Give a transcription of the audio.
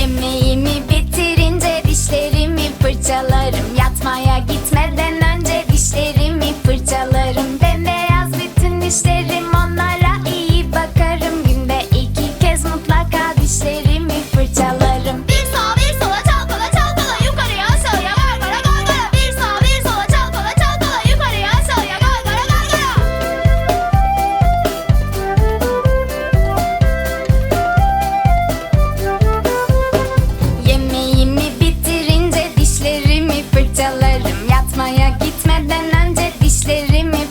Yemeğimi bitirince dişlerimi fırçalarım. Yatmaya gitmeden önce dişlerimi fırçalarım. yatmaya gitmeden önce dişlerimi